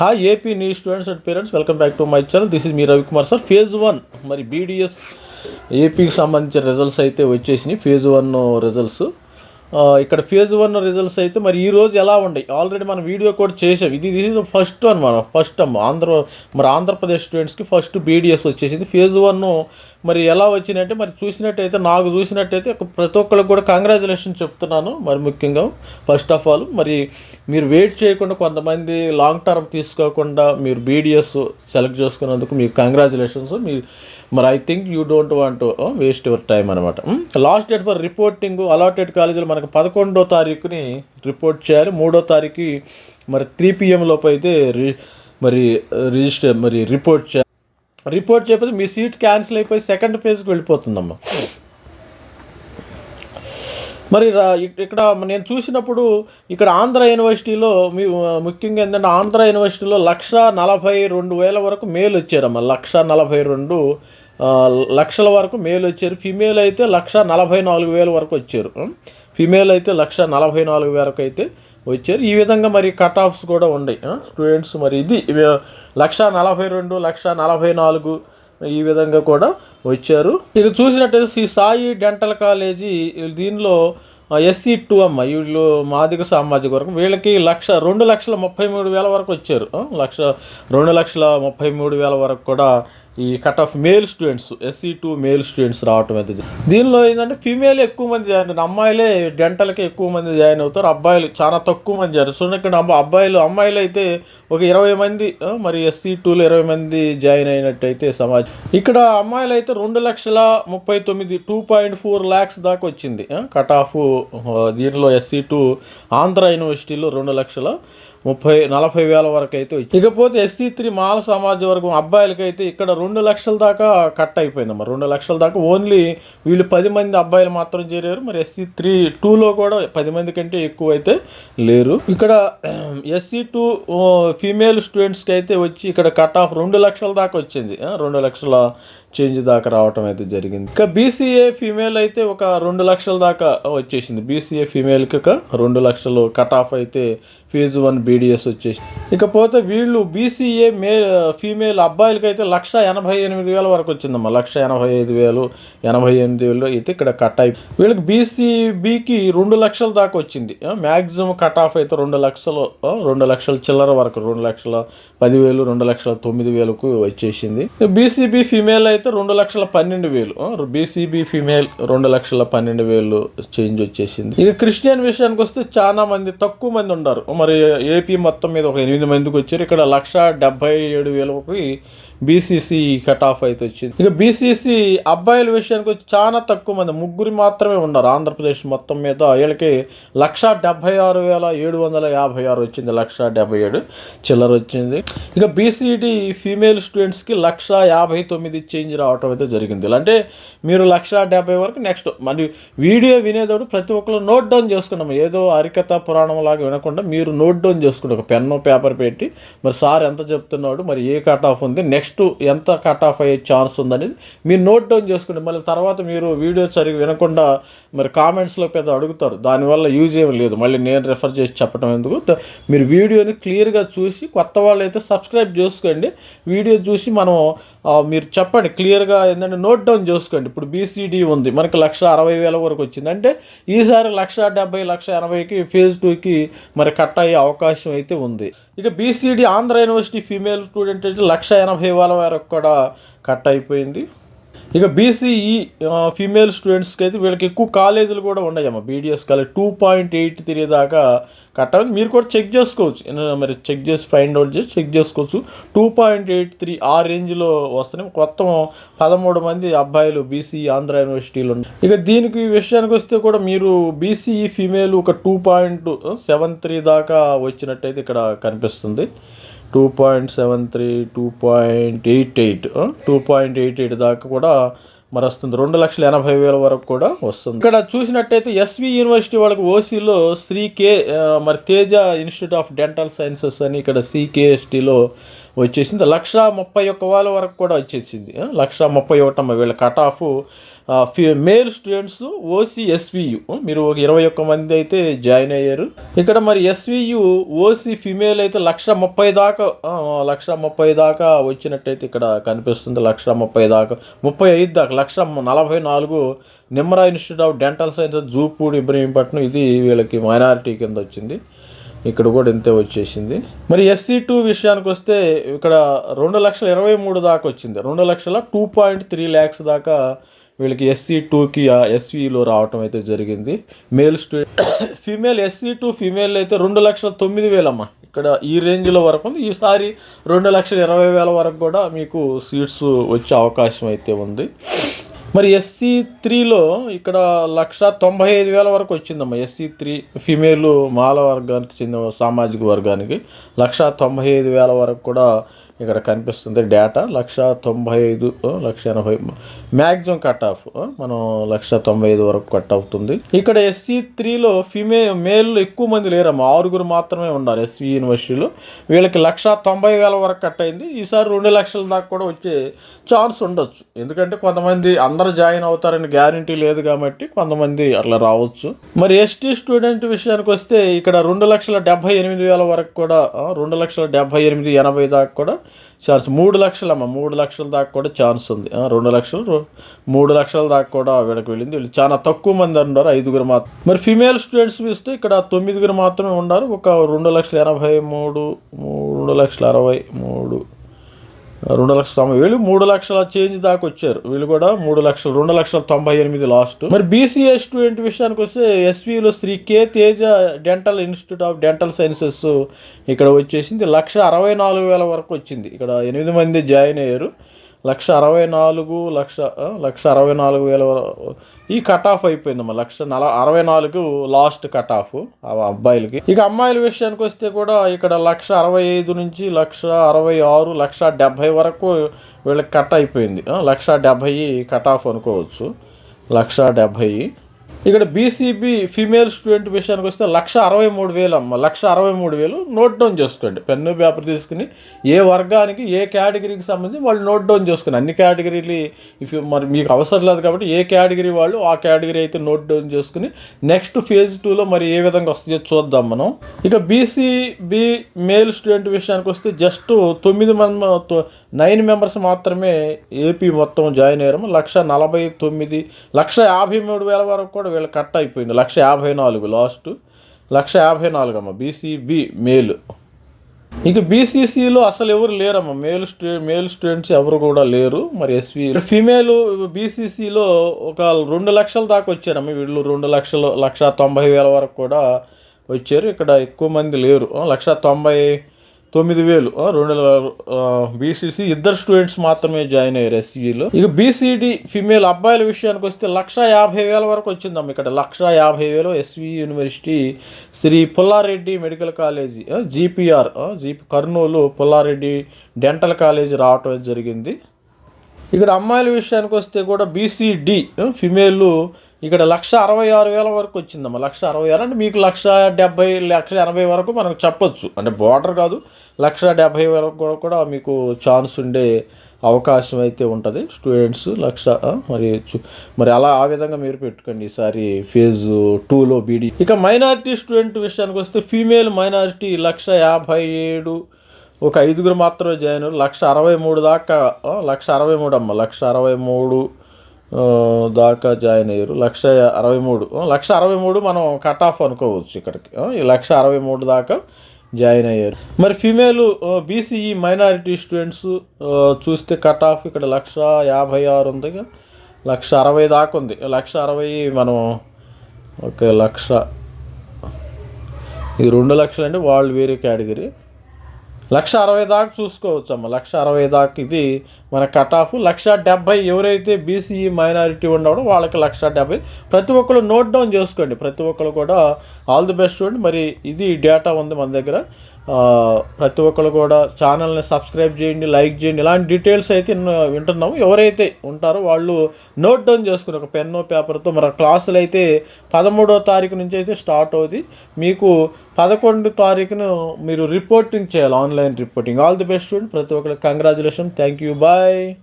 Hi AP new students and parents welcome back to my channel this is me Ravikumar sir phase one మరి BDS ఏపీకి సంబంధించిన results అయితే వచ్చేసినాయి. Phase one results ఇక్కడ phase one results అయితే మరి ఈ రోజు ఎలా ఉన్నాయి ఆల్రెడీ మనం వీడియో కూడా చేసాం. ఇది ఇది ఫస్ట్ వన్ మనం ఫస్ట్ అమ్మ. ఆంధ్ర మరి ఆంధ్రప్రదేశ్ స్టూడెంట్స్కి ఫస్ట్ బీడిఎస్ వచ్చేసింది. ఫేజ్ వన్ మరి ఎలా వచ్చినట్టే మరి చూసినట్టయితే నాకు చూసినట్టయితే ప్రతి ఒక్కరికి కూడా కంగ్రాచులేషన్ చెప్తున్నాను. మరి ముఖ్యంగా ఫస్ట్ ఆఫ్ ఆల్ మరి మీరు వెయిట్ చేయకుండా కొంతమంది లాంగ్ టర్మ్ తీసుకోకుండా మీరు బీడిఎస్ సెలెక్ట్ చేసుకున్నందుకు మీకు కంగ్రాచులేషన్స్ మీ మరి I think you don't want waste your time అనమాట last date for reporting allotted కాలేజీలో మనకు పదకొండో తారీఖుని రిపోర్ట్ చేయాలి. మూడో తారీఖు మరి త్రీ పిఎం లోపు అయితే రి మరి uh, రిజిస్టర్ మరి రిపోర్ట్ చేయాలి రిపోర్ట్ చేయకపోతే మీ సీట్ క్యాన్సిల్ అయిపోయి సెకండ్ ఫేజ్కి వెళ్ళిపోతుందమ్మా. మరి రా- ఇక్కడ నేను చూసినప్పుడు ఇక్కడ ఆంధ్ర యూనివర్సిటీలో మీ uh, ముఖ్యంగా ఏంటంటే ఆంధ్ర యూనివర్సిటీలో లక్ష నలభై రెండు వేల వరకు మేలు వచ్చారమ్మా లక్ష నలభై రెండు లక్షల వరకు మేలు వచ్చారు. ఫిమేల్ అయితే లక్ష నలభై నాలుగు వేల వరకు వచ్చారు. ఫిమేల్ అయితే లక్ష నలభై నాలుగు వరకు అయితే వచ్చారు. ఈ విధంగా మరి కట్ ఆఫ్స్ కూడా ఉన్నాయి. స్టూడెంట్స్ మరి ఇది లక్ష నలభై రెండు లక్ష నలభై నాలుగు ఈ విధంగా కూడా వచ్చారు. ఇక చూసినట్టయితే శ్రీ సాయి డెంటల్ కాలేజీ దీనిలో ఎస్సీ టూ అమ్మ వీళ్ళు మాదిక సామాజిక వర్గం. వీళ్ళకి లక్ష రెండు లక్షల ముప్పై మూడు వేల వరకు వచ్చారు. లక్ష రెండు లక్షల ముప్పై మూడు వేల వరకు కూడా ఈ cut off male students SC two male students రావటం అయితే దీనిలో ఏంటంటే ఫీమేల్ ఎక్కువ మంది జాయిన్ అవుతారు. అమ్మాయిలే డెంటల్కి ఎక్కువ మంది జాయిన్ అవుతారు. అబ్బాయిలు చాలా తక్కువ మంది జాయిన్ సో ఇక్కడ అబ్బా- అబ్బాయిలు అమ్మాయిలు అయితే ఒక ఇరవై మంది మరి ఎస్సీ టూలో ఇరవై మంది జాయిన్ అయినట్టయితే సమాజం. ఇక్కడ అమ్మాయిలు అయితే రెండు లక్షల ముప్పై తొమ్మిది టూ పాయింట్ ఫోర్ ల్యాక్స్ దాకా వచ్చింది. కట్ ఆఫ్ దీనిలో ఎస్సీ టూ ఆంధ్ర యూనివర్సిటీలో రెండు లక్షల ముప్పై నలభై వేల వరకు అయితే వచ్చింది ఇకపోతే ఎస్సీ త్రీ మాల సమాజ వర్గం అబ్బాయిలకి అయితే ఇక్కడ రెండు లక్షల దాకా కట్ అయిపోయింది మరి రెండు లక్షల దాకా ఓన్లీ వీళ్ళు పది మంది అబ్బాయిలు మాత్రం చేరారు. మరి ఎస్సీ త్రీ టూలో కూడా పది మంది కంటే ఎక్కువ అయితే లేరు. ఇక్కడ ఎస్సీ టూ ఫీమేల్ స్టూడెంట్స్కి అయితే వచ్చి ఇక్కడ కట్ ఆఫ్ రెండు లక్షల దాకా వచ్చింది. రెండు లక్షల చేంజ్ దాకా రావటం అయితే జరిగింది. ఇక బీసీఏ ఫీమేల్ అయితే ఒక రెండు లక్షల దాకా వచ్చేసింది. బీసీఏ ఫీమేల్కి ఒక రెండు లక్షలు కట్ ఆఫ్ అయితే ఫీజు వన్ బీడిఎస్ వచ్చేసి ఇకపోతే వీళ్ళు బీసీఏ మే ఫీమేల్ అబ్బాయిలకి అయితే లక్ష ఎనభై ఎనిమిది వేల వరకు వచ్చిందమ్మా. లక్ష ఎనభై ఐదు వేలు ఎనభై ఎనిమిది వేలు అయితే ఇక్కడ కట్ అయి వీళ్ళకి బీసీబీకి రెండు లక్షల దాకా వచ్చింది. మ్యాక్సిమం కట్ ఆఫ్ అయితే రెండు లక్షలు రెండు లక్షల చిల్లర వరకు రెండు లక్షల పదివేలు రెండు లక్షల తొమ్మిది వేలకు వచ్చేసింది. బీసీబీ ఫీమేల్ అయితే రెండు లక్షల పన్నెండు వేలు. బీసీబీ ఫీమేల్ రెండు లక్షల పన్నెండు వేలు చేంజ్ వచ్చేసింది. ఇక క్రిస్టియన్ విషయానికి వస్తే చాలా మంది తక్కువ మంది ఉన్నారు. మరి ఏపీ మొత్తం మీద ఒక ఎనిమిది మందికి వచ్చారు. ఇక్కడ లక్ష డెబ్బై ఏడు వేలకి బీసీసీ కట్ ఆఫ్ అయితే వచ్చింది. ఇక బీసీసీ అబ్బాయిల విషయానికి వచ్చి చాలా తక్కువ మంది ముగ్గురు మాత్రమే ఉన్నారు ఆంధ్రప్రదేశ్ మొత్తం మీద. వీళ్ళకి లక్ష డెబ్బై ఆరు వేల ఏడు వందల యాభై ఆరు వచ్చింది లక్ష డెబ్బై ఏడు చిల్లర వచ్చింది. ఇక బీసీడీ ఫీమేల్ స్టూడెంట్స్కి లక్ష యాభై తొమ్మిది చేంజ్ రావటం అయితే జరిగింది. అంటే మీరు లక్ష డెబ్బై వరకు నెక్స్ట్ మరి వీడియో వినేటప్పుడు ప్రతి ఒక్కరు నోట్ డౌన్ చేసుకున్నాము. ఏదో హరికథ పురాణం లాగా వినకుండా మీరు నోట్ డౌన్ చేసుకుంటే ఒక పెన్ను పేపర్ పెట్టి మరి సార్ ఎంత చెప్తున్నాడు మరి ఏ కట్ ఆఫ్ ఉంది నెక్స్ట్ నెక్స్ట్ ఎంత కట్ ఆఫ్ అయ్యే ఛాన్స్ ఉందనేది మీరు నోట్ డౌన్ చేసుకోండి. మళ్ళీ తర్వాత మీరు వీడియో సరిగ్గా వినకుండా మరి కామెంట్స్లో పెద్ద అడుగుతారు. దానివల్ల యూజ్ ఏమి లేదు. మళ్ళీ నేను రెఫర్ చేసి చెప్పడం ఎందుకు? మీరు వీడియోని క్లియర్గా చూసి కొత్త వాళ్ళు అయితే సబ్స్క్రైబ్ చేసుకోండి. వీడియో చూసి మనం మీరు చెప్పండి. క్లియర్గా ఏంటంటే నోట్ డౌన్ చేసుకోండి. ఇప్పుడు బీసీడీ ఉంది. మనకి లక్ష అరవై వేల వరకు వచ్చింది. అంటే ఈసారి లక్ష డెబ్బై లక్ష ఎనభైకి ఫేజ్ టూకి మరి కట్ అయ్యే అవకాశం అయితే ఉంది. ఇక BCD Andhra university female student అయితే లక్ష ఎనభై వేల వరకు కూడా కట్ అయిపోయింది. ఇక బీసీఈ ఫీమేల్ స్టూడెంట్స్కి అయితే వీళ్ళకి ఎక్కువ కాలేజీలు కూడా ఉన్నాయమ్మా BDS college two point eight three దాకా కట్ అయింది మీరు కూడా చెక్ చేసుకోవచ్చు. మరి చెక్ చేసి ఫైండ్ అవుట్ చేసి చెక్ చేసుకోవచ్చు. టూ పాయింట్ ఎయిట్ త్రీ ఆ రేంజ్లో వస్తున్నాయి. మొత్తం పదమూడు మంది అబ్బాయిలు బీసీ ఆంధ్ర యూనివర్సిటీలో ఉన్నాయి ఇక దీనికి విషయానికి వస్తే కూడా మీరు బీసీఈ ఫీమేల్ ఒక టూ పాయింట్ సెవెన్ త్రీ దాకా వచ్చినట్టయితే ఇక్కడ కనిపిస్తుంది. Two point seven three two point eight eight two point eight eight దాకా కూడా మరి వస్తుంది రెండు లక్షల ఎనభై వేల వరకు కూడా వస్తుంది. ఇక్కడ చూసినట్టయితే ఎస్వి యూనివర్సిటీ వాళ్ళకి ఓసీలో శ్రీ కే మరి Teja institute of dental sciences అని ఇక్కడ సికేఎస్టీలో వచ్చేసింది. లక్ష ముప్పై ఒక్క వేల వరకు కూడా వచ్చేసింది. లక్ష ముప్పై ఒకటమ్మ వీళ్ళ cut off male students OC SVU మీరు ఒక ఇరవై ఒక్క మంది అయితే జాయిన్ అయ్యారు. ఇక్కడ మరి ఎస్వియు ఓసీ ఫిమేల్ అయితే లక్ష ముప్పై దాకా లక్ష ముప్పై దాకా వచ్చినట్టయితే ఇక్కడ కనిపిస్తుంది. లక్ష ముప్పై దాకా ముప్పై ఐదు దాకా లక్ష నలభై నాలుగు Nimmra institute of dental science Jupudi Ibrahimpatnam. ఇది వీళ్ళకి మైనారిటీ కింద వచ్చింది. ఇక్కడ కూడా ఇంతే వచ్చేసింది. మరి ఎస్సీ టూ విషయానికి వస్తే ఇక్కడ రెండు లక్షల ఇరవై మూడు దాకా వచ్చింది. రెండు లక్షల టూ పాయింట్ త్రీ ల్యాక్స్ దాకా వీళ్ళకి ఎస్సీ టూకి ఎస్వీలో రావటం అయితే జరిగింది. Male student female SC two female అయితే రెండు లక్షల తొమ్మిది వేలమ్మ. ఇక్కడ ఈ రేంజ్లో వరకు ఉంది. ఈసారి రెండు లక్షల ఇరవై వేల వరకు కూడా మీకు సీట్స్ వచ్చే అవకాశం అయితే ఉంది. మరి ఎస్సీ త్రీలో ఇక్కడ లక్ష తొంభై ఐదు వేల వరకు వచ్చిందమ్మా. ఎస్సీ త్రీ ఫీమేల్ మాల వర్గానికి చెందిన సామాజిక వర్గానికి లక్ష తొంభై ఐదు వేల వరకు కూడా ఇక్కడ కనిపిస్తుంది డేటా లక్ష తొంభై ఐదు లక్ష ఎనభై మ్యాక్సిమం కట్ ఆఫ్ మనం లక్ష తొంభై ఐదు వరకు కట్ అవుతుంది. ఇక్కడ ఎస్సీ త్రీలో ఫిమే మేల్ ఎక్కువ మంది లేరమ్మా ఆరుగురు మాత్రమే ఉన్నారు ఎస్వి యూనివర్సిటీలో. వీళ్ళకి లక్ష తొంభై వేల వరకు కట్ అయింది. ఈసారి రెండు లక్షల దాకా కూడా వచ్చే ఛాన్స్ ఉండొచ్చు. ఎందుకంటే కొంతమంది అందరు జాయిన్ అవుతారని గ్యారంటీ లేదు కాబట్టి కొంతమంది అట్లా రావచ్చు. మరి ఎస్టీ స్టూడెంట్ విషయానికి వస్తే ఇక్కడ రెండు లక్షల డెబ్బై ఎనిమిది వేల వరకు కూడా రెండు లక్షల డెబ్బై ఎనిమిది ఎనభై దాకా కూడా ఛాన్స్ మూడు లక్షలమ్మ మూడు లక్షల దాకా కూడా ఛాన్స్ ఉంది. రెండు లక్షలు మూడు లక్షల దాకా కూడా వీళ్ళకి వెళ్ళింది. వీళ్ళు చాలా తక్కువ మంది ఉన్నారు ఐదుగురు మాత్రం. మరి ఫీమేల్ స్టూడెంట్స్ చూస్తే ఇక్కడ తొమ్మిదిగురు మాత్రమే ఉన్నారు. ఒక రెండు లక్షల ఎనభై మూడు మూడు లక్షల అరవై మూడు రెండు లక్షల తొంభై వీళ్ళు మూడు లక్షల చేంజ్ దాకా వచ్చారు. వీళ్ళు కూడా మూడు లక్షలు రెండు లక్షల తొంభై ఎనిమిది లాస్ట్. మరి బీసీఏ స్టూడెంట్ విషయానికి వస్తే ఎస్వీలో Sri K Teja dental institute of dental sciences ఇక్కడ వచ్చేసింది. లక్ష అరవై నాలుగు వేల వరకు వచ్చింది. ఇక్కడ ఎనిమిది మంది జాయిన్ అయ్యారు. లక్ష అరవై నాలుగు లక్ష లక్ష అరవై నాలుగు వేల ఈ కట్ ఆఫ్ అయిపోయిందమ్మా లక్ష నల అరవై నాలుగు లాస్ట్ కట్ ఆఫ్ ఆ అబ్బాయిలకి. ఇక అమ్మాయిల విషయానికి వస్తే కూడా ఇక్కడ లక్ష అరవై ఐదు నుంచి లక్ష అరవై ఆరు లక్ష డెబ్భై వరకు వీళ్ళకి కట్ అయిపోయింది. లక్ష డెబ్భై కట్ ఆఫ్ అనుకోవచ్చు. లక్ష డెబ్భై ఇక్కడ బీసీబీ ఫీమేల్ స్టూడెంట్ విషయానికి వస్తే లక్ష అరవై మూడు వేలు అమ్మ లక్ష అరవై మూడు వేలు నోట్ డౌన్ చేసుకోండి. పెన్ను పేపర్ తీసుకుని ఏ వర్గానికి ఏ కేటగిరీకి సంబంధించి వాళ్ళు నోట్ డౌన్ చేసుకుని అన్ని కేటగిరీలు ఇఫ్ మరి మీకు అవసరం లేదు కాబట్టి ఏ కేటగిరీ వాళ్ళు ఆ కేటగిరీ అయితే నోట్ డౌన్ చేసుకుని నెక్స్ట్ ఫేజ్ టూలో మరి ఏ విధంగా వస్తుందో చూద్దాం మనం. ఇక బీసీబీ మేల్ స్టూడెంట్ విషయానికి వస్తే జస్ట్ తొమ్మిది మంది నైన్ మెంబర్స్ మాత్రమే ఏపీ మొత్తం జాయిన్ అయ్యారు. లక్ష నలభై తొమ్మిది లక్ష యాభై మూడు వేల వరకు కూడా వీళ్ళు కట్ అయిపోయింది. లక్ష యాభై నాలుగు లాస్ట్. లక్ష యాభై నాలుగు అమ్మ బీసీబీ మేలు. ఇక బీసీసీలో అసలు ఎవరు లేరమ్మా? మేల్ స్టూ మేల్ స్టూడెంట్స్ ఎవరు కూడా లేరు. మరి ఎస్వి ఫీమేల్ బీసీసీలో ఒక రెండు లక్షల దాకా వచ్చారమ్మ. వీళ్ళు రెండు లక్షలు లక్ష తొంభై వేల వరకు కూడా వచ్చారు. ఇక్కడ ఎక్కువ మంది లేరు. లక్ష తొంభై తొమ్మిది వేలు. రెండు బీసీసీ ఇద్దరు స్టూడెంట్స్ మాత్రమే జాయిన్ అయ్యారు ఎస్సీలో ఇక బీసీడీ ఫిమేల్ అబ్బాయిల విషయానికి వస్తే లక్ష యాభై వేల వరకు వచ్చిందమ్మ ఇక్కడ. లక్ష యాభై వేలు SV university Sri Pullareddy medical college GPR GP Kurnool Pullareddy dental college రావటం జరిగింది. ఇక్కడ అమ్మాయిల విషయానికి వస్తే కూడా బీసీడీ ఫిమేల్ ఇక్కడ లక్ష అరవై ఆరు వేల వరకు వచ్చిందమ్మా. లక్ష అరవై ఆరు అంటే మీకు లక్ష డెబ్బై లక్ష ఎనభై వరకు మనకు చెప్పొచ్చు. అంటే బోర్డర్ కాదు లక్ష డెబ్బై వరకు కూడా మీకు ఛాన్స్ ఉండే అవకాశం అయితే ఉంటుంది. స్టూడెంట్స్ లక్ష మరి చు- మరి అలా ఆ విధంగా మీరు పెట్టుకోండి ఈసారి ఫేజ్ టూలో బీడీ ఇక మైనారిటీ స్టూడెంట్ విషయానికి వస్తే ఫీమేల్ మైనారిటీ లక్ష యాభై ఏడు ఒక ఐదుగురు మాత్రమే జాయిన్ లక్ష అరవై మూడు దాకా లక్ష అరవై మూడు అమ్మ లక్ష అరవై మూడు దాకా జాయిన్ అయ్యారు లక్ష అరవై మూడు. లక్ష అరవై మూడు మనం కట్ ఆఫ్ అనుకోవచ్చు ఇక్కడికి. ఈ లక్ష అరవై మూడు దాకా జాయిన్ అయ్యారు మరి ఫీమేల్ బీసీఈ మైనారిటీ స్టూడెంట్స్ చూస్తే కట్ ఆఫ్ ఇక్కడ లక్ష యాభై ఆరు ఉందిగా లక్ష అరవై దాకా ఉంది. లక్ష అరవై మనం ఒక లక్ష. ఈ రెండు లక్షలు అంటే వాళ్ళు వేరే కేటగిరీ. లక్ష అరవై దాకా చూసుకోవచ్చు అమ్మ. లక్ష అరవై దాకా ఇది మన కట్ ఆఫ్ లక్ష డెబ్బై ఎవరైతే బీసీఈ మైనారిటీ ఉండవడం వాళ్ళకి లక్ష డెబ్బై. ప్రతి ఒక్కరు నోట్ డౌన్ చేసుకోండి. ప్రతి ఒక్కరు కూడా ఆల్ ది బెస్ట్ చూడండి. మరి ఇది డేటా ఉంది మన దగ్గర. ప్రతి ఒక్కరు కూడా ఛానల్ని సబ్స్క్రైబ్ చేయండి లైక్ చేయండి. ఇలాంటి డీటెయిల్స్ అయితే వింటున్నాము. ఎవరైతే ఉంటారో వాళ్ళు నోట్ డౌన్ చేసుకుని ఒక పెన్ను పేపర్తో మన క్లాసులు అయితే పదమూడో తారీఖు నుంచి అయితే స్టార్ట్ అవుతుంది మీకు పదకొండు తారీఖును మీరు రిపోర్టింగ్ చేయాలి online reporting. All the best student ప్రతి ఒక్కరికి కంగ్రాచులేషన్. Thank you. బాయ్.